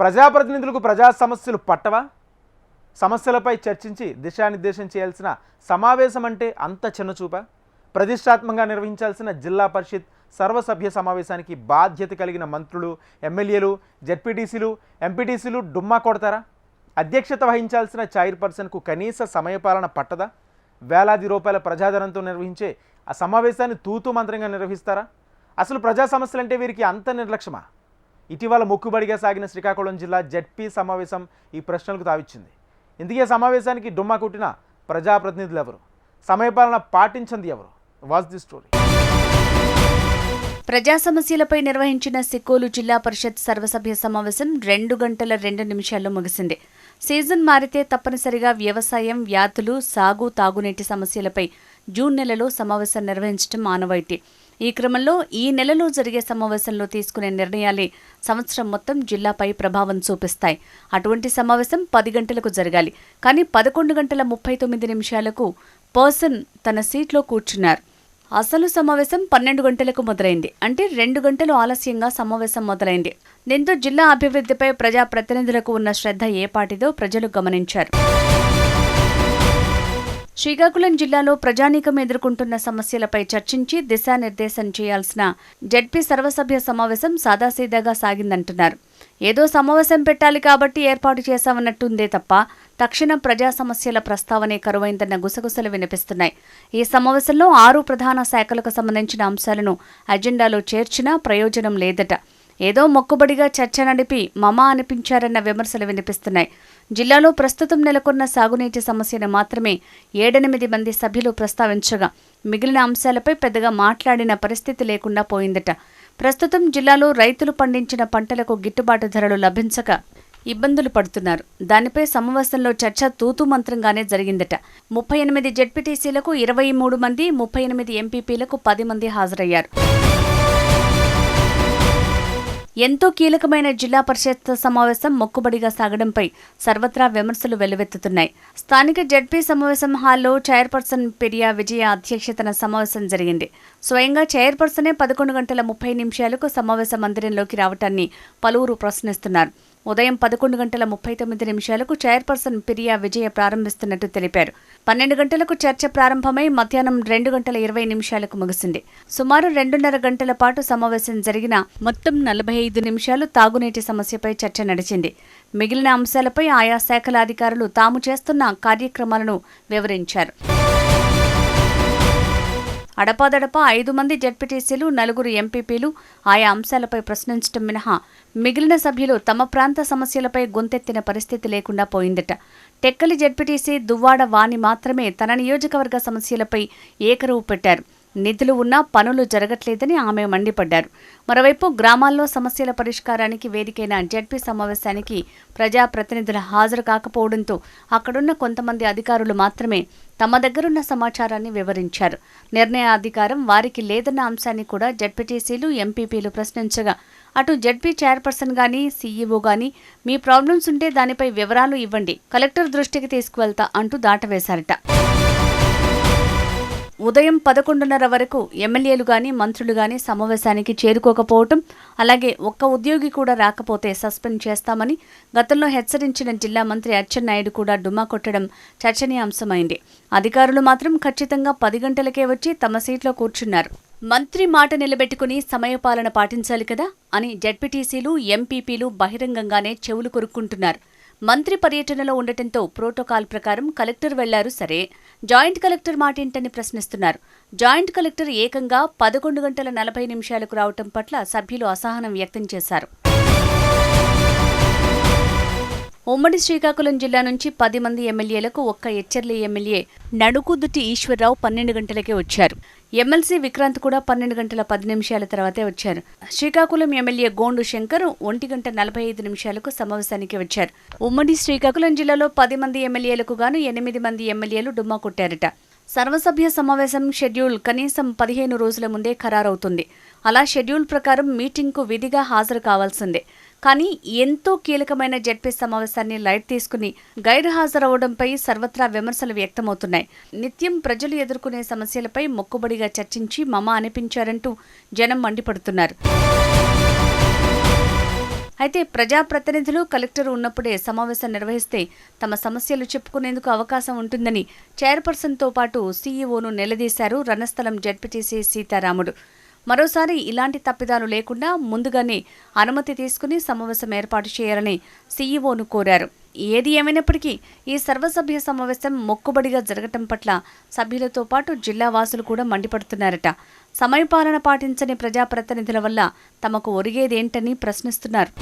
ప్రజాప్రతినిధులకు ప్రజా సమస్యలు పట్టవా? సమస్యలపై చర్చించి దిశానిర్దేశం చేయాల్సిన సమావేశం అంటే అంత చిన్నచూప? ప్రతిష్టాత్మకంగా నిర్వహించాల్సిన జిల్లా పరిషత్ సర్వసభ్య సమావేశానికి బాధ్యత కలిగిన మంత్రులు ఎమ్మెల్యేలు జెడ్పీటీసీలు ఎంపీటీసీలు డుమ్మా కొడతారా? అధ్యక్షత వహించాల్సిన చైర్పర్సన్కు కనీస సమయపాలన పట్టదా? వేలాది రూపాయల ప్రజాధనంతో నిర్వహించే ఆ సమావేశాన్ని తూతూ మంత్రంగా నిర్వహిస్తారా? అసలు ప్రజా సమస్యలంటే వీరికి అంత నిర్లక్ష్యమా? ఇటీవల మొక్కుబడిగా సాగిన శ్రీకాకుళం జిల్లా జెడ్పీ సమావేశం ఈ ప్రశ్నలకు తావిచ్చింది. ఇందుకే సమావేశానికి డుమ్మా కుట్టిన ప్రజాప్రతినిధులు ఎవరు? సమయపాలన పాటించింది ఎవరు? Was the story. ప్రజా సమస్యలపై నిర్వహించిన సిక్కోలు జిల్లా పరిషత్ సర్వసభ్య సమావేశం రెండు గంటల రెండు నిమిషాల్లో ముగిసింది. సీజన్ మారితే తప్పనిసరిగా వ్యవసాయం వ్యాధులు సాగు తాగునీటి సమస్యలపై జూన్ నెలలో సమావేశం నిర్వహించడం ఆనవాయితీ ఈ క్రమంలో ఈ నెలలో జరిగే సమావేశంలో తీసుకునే నిర్ణయాలే సంవత్సరం మొత్తం జిల్లాపై ప్రభావం చూపిస్తాయి. అటువంటి సమావేశం పది గంటలకు జరగాలి. కానీ పదకొండు గంటల ముప్పై తొమ్మిది నిమిషాలకు పర్సన్ తన సీట్లో కూర్చున్నారు. అసలు సమావేశం పన్నెండు గంటలకు మొదలైంది. అంటే రెండు గంటలు ఆలస్యంగా సమావేశం మొదలైంది. దీంతో జిల్లా అభివృద్ధిపై ప్రజా ప్రతినిధులకు ఉన్న శ్రద్ధ ఏపాటిదో ప్రజలు గమనించారు. శ్రీకాకుళం జిల్లాలో ప్రజానీకం ఎదుర్కొంటున్న సమస్యలపై చర్చించి దిశానిర్దేశం చేయాల్సిన జడ్పీ సర్వసభ్య సమావేశం సాదాసీదాగా సాగిందంటున్నారు. ఏదో సమావేశం పెట్టాలి కాబట్టి ఏర్పాటు చేశామన్నట్టుందే తప్ప తక్షణ ప్రజా సమస్యల ప్రస్తావనే కరువైందన్న గుసగుసలు వినిపిస్తున్నాయి. ఈ సమావేశంలో ఆరు ప్రధాన శాఖలకు సంబంధించిన అంశాలను అజెండాలో చేర్చినా ప్రయోజనం లేదట. ఏదో మొక్కుబడిగా చర్చ నడిపి మమ అనిపించారన్న విమర్శలు వినిపిస్తున్నాయి. జిల్లాలో ప్రస్తుతం నెలకొన్న సాగునీటి సమస్యను మాత్రమే ఏడెనిమిది మంది సభ్యులు ప్రస్తావించగా మిగిలిన అంశాలపై పెద్దగా మాట్లాడిన పరిస్థితి లేకుండా పోయిందట. ప్రస్తుతం జిల్లాలో రైతులు పండించిన పంటలకు గిట్టుబాటు ధరలు లభించక ఇబ్బందులు పడుతున్నారు. దానిపై సమావేశంలో చర్చ తూతు మంత్రంగానే జరిగిందట. ముప్పై ఎనిమిది జెడ్పీటీసీలకు ఇరవై మూడు మంది ముప్పై ఎనిమిది ఎంపీపీలకు పది మంది హాజరయ్యారు. ఎంతో కీలకమైన జిల్లా పరిషత్ సమావేశం మొక్కుబడిగా సాగడంపై సర్వత్రా విమర్శలు వెల్లువెత్తుతున్నాయి. స్థానిక జడ్పీ సమావేశం హాల్లో చైర్పర్సన్ పెరియా విజయ అధ్యక్షతన సమావేశం జరిగింది. స్వయంగా చైర్పర్సనే పదకొండు గంటల ముప్పై నిమిషాలకు సమావేశ మందిరంలోకి రావటాన్ని పలువురు ప్రశ్నిస్తున్నారు. ఉదయం పదకొండు గంటల ముప్పై తొమ్మిది నిమిషాలకు చైర్పర్సన్ పిరియా విజయ ప్రారంభిస్తున్నట్టు తెలిపారు. పన్నెండు గంటలకు చర్చ ప్రారంభమై మధ్యాహ్నం రెండు గంటల ఇరవై నిమిషాలకు ముగిసింది. సుమారు రెండున్నర గంటల పాటు సమావేశం జరిగిన మొత్తం నలభై ఐదు నిమిషాలు తాగునీటి సమస్యపై చర్చ నడిచింది. మిగిలిన అంశాలపై ఆయా శాఖల అధికారులు తాము చేస్తున్న కార్యక్రమాలను వివరించారు. అడపాదడపా ఐదు మంది జడ్పీటీసీలు నలుగురు ఎంపీపీలు ఆయా అంశాలపై ప్రశ్నించడం మినహా మిగిలిన సభ్యులు తమ ప్రాంత సమస్యలపై గొంతెత్తిన పరిస్థితి లేకుండా పోయిందట. టెక్కలి జడ్పీటీసీ దువ్వాడ వాణి మాత్రమే తన నియోజకవర్గ సమస్యలపై ఏకరువు పెట్టారు. నిధులు ఉన్నా పనులు జరగట్లేదని ఆమె మండిపడ్డారు. మరోవైపు గ్రామాల్లో సమస్యల పరిష్కారానికి వేదికైన జడ్పీ సమావేశానికి ప్రజాప్రతినిధులు హాజరు కాకపోవడంతో అక్కడున్న కొంతమంది అధికారులు మాత్రమే తమ దగ్గరున్న సమాచారాన్ని వివరించారు. నిర్ణయాధికారం వారికి లేదన్న అంశాన్ని కూడా జడ్పీటీసీలు ఎంపీపీలు ప్రశ్నించగా అటు జడ్పీ చైర్పర్సన్ గాని సీఈఓ గాని మీ ప్రాబ్లమ్స్ ఉంటే దానిపై వివరాలు ఇవ్వండి కలెక్టర్ దృష్టికి తీసుకువెళ్తా అంటూ దాటవేశారట. ఉదయం పదకొండున్నర వరకు ఎమ్మెల్యేలు గాని మంత్రులు గాని సమావేశానికి చేరుకోకపోవటం అలాగే ఒక్క ఉద్యోగి కూడా రాకపోతే సస్పెండ్ చేస్తామని గతంలో హెచ్చరించిన జిల్లా మంత్రి అచ్చెన్నాయుడు కూడా డుమా కొట్టడం చర్చనీయాంశమైంది. అధికారులు మాత్రం ఖచ్చితంగా పది గంటలకే వచ్చి తమ సీట్లో కూర్చున్నారు. మంత్రి మాట నిలబెట్టుకుని సమయపాలన పాటించాలి కదా అని జడ్పీటీసీలు ఎంపీపీలు బహిరంగంగానే చెవులు కొరుక్కుంటున్నారు. మంత్రి పర్యటనలో ఉండటంతో ప్రోటోకాల్ ప్రకారం కలెక్టర్ వెళ్ళారు. సరే జాయింట్ కలెక్టర్ మాటేంటని ప్రశ్నిస్తున్నారు. జాయింట్ కలెక్టర్ ఏకంగా పదకొండు గంటల నలభై నిమిషాలకు రావటం పట్ల సభ్యులు అసహనం వ్యక్తం చేశారు. ఉమ్మడి శ్రీకాకుళం జిల్లా నుంచి పది మంది ఎమ్మెల్యేలకు ఒక్క హెచ్చర్ల ఎమ్మెల్యే నడుకుదుటి ఈశ్వరరావు పన్నెండు గంటలకే వచ్చారు. ఎమ్మెల్సీ విక్రాంత్ కూడా పన్నెండు గంటల పది నిమిషాల తర్వాతే వచ్చారు. శ్రీకాకుళం ఎమ్మెల్యే గోండు శంకర్ ఒంటి గంట నలభై ఐదు నిమిషాలకు సమావేశానికి వచ్చారు. ఉమ్మడి శ్రీకాకుళం జిల్లాలో పది మంది ఎమ్మెల్యేలకు గాను ఎనిమిది మంది ఎమ్మెల్యేలు డుమ్మా కొట్టారట. సర్వసభ్య సమావేశం షెడ్యూల్ కనీసం పదిహేను రోజుల ముందే ఖరారవుతుంది. అలా షెడ్యూల్ ప్రకారం మీటింగ్కు విధిగా హాజరు కావాల్సిందే. కానీ ఎంతో కీలకమైన జడ్పీ సమావేశాన్ని లైట్ తీసుకుని గైర్హాజరవడంపై సర్వత్రా విమర్శలు వ్యక్తమవుతున్నాయి. నిత్యం ప్రజలు ఎదుర్కొనే సమస్యలపై మొక్కుబడిగా చర్చించి మమ అనిపించారంటూ జనం మండిపడుతున్నారు. అయితే ప్రజాప్రతినిధులు కలెక్టర్ ఉన్నప్పుడే సమావేశం నిర్వహిస్తే తమ సమస్యలు చెప్పుకునేందుకు అవకాశం ఉంటుందని చైర్పర్సన్తో పాటు సీఈఓను నిలదీశారు రణస్థలం జడ్పీటీసీ సీతారాముడు. మరోసారి ఇలాంటి తప్పిదాలు లేకుండా ముందుగానే అనుమతి తీసుకుని సమావేశం ఏర్పాటు చేయాలని సీఈఓను కోరారు. ఏది ఏమైనప్పటికీ ఈ సర్వసభ్య సమావేశం మొక్కుబడిగా జరగటం పట్ల సభ్యులతో పాటు జిల్లా వాసులు కూడా మండిపడుతున్నారట. సమయపాలన పాటించని ప్రజాప్రతినిధుల వల్ల తమకు ఒరిగేదేంటని ప్రశ్నిస్తున్నారు.